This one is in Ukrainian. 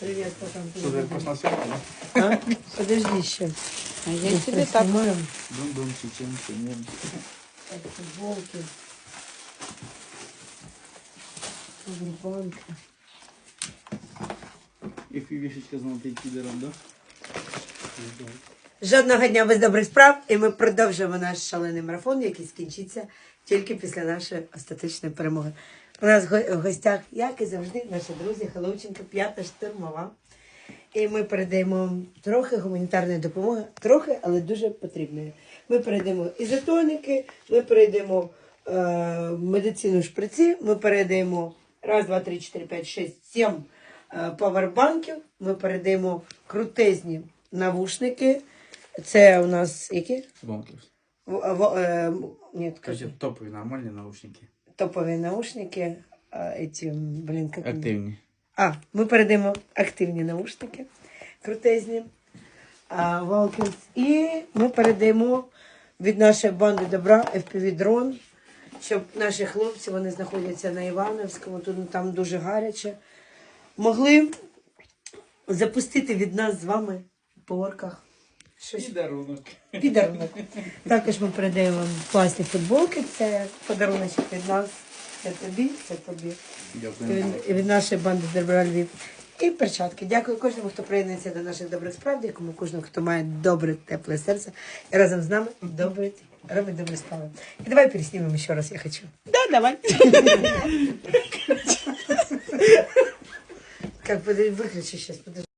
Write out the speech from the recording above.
Привет, потом Что, как вкусно съемка, да? А? Подожди еще. А я тебе так. Дум-дум, чечен, чечен. Футболки. Группанка. І фівішечка з золотий підером, да? Жодного дня без добрих справ, і ми продовжуємо наш шалений марафон, який скінчиться тільки після нашої остаточної перемоги. У нас в гостях, як і завжди, наші друзі Халученко, п'ята штурмова. І ми передаємо трохи гуманітарної допомоги, трохи, але дуже потрібної. Ми передаємо ізотоники, ми передаємо е, медицину шприці, ми передаємо раз, два, три, чотири, п'ять, шість, сім е, павербанків, ми передаємо крутезні навушники. Це у нас які? Вонків. В- в- е, ні, топові нормальні наушники. Топові наушники. А, эти, блін, как? Активні. А, ми передаємо активні наушники крутезні. А, Walkins. І ми передаємо від нашої банди добра FPV дрон, щоб наші хлопці, вони знаходяться на Івановському, тут там дуже гаряче, могли запустити від нас з вами по орках щось Підарунок. підарунок. Також ми передаємо класні футболки. Це подарунок від нас. Це тобі, це тобі. І Дякую. від, і від нашої банди Дербера Львів. І перчатки. Дякую кожному, хто приєднується до наших добрих справ, дякую кожному, хто має добре, тепле серце і разом з нами добре, робить добрі справи. І давай переснімемо ще раз, я хочу. Да, давай. Как, выключи сейчас, подожди.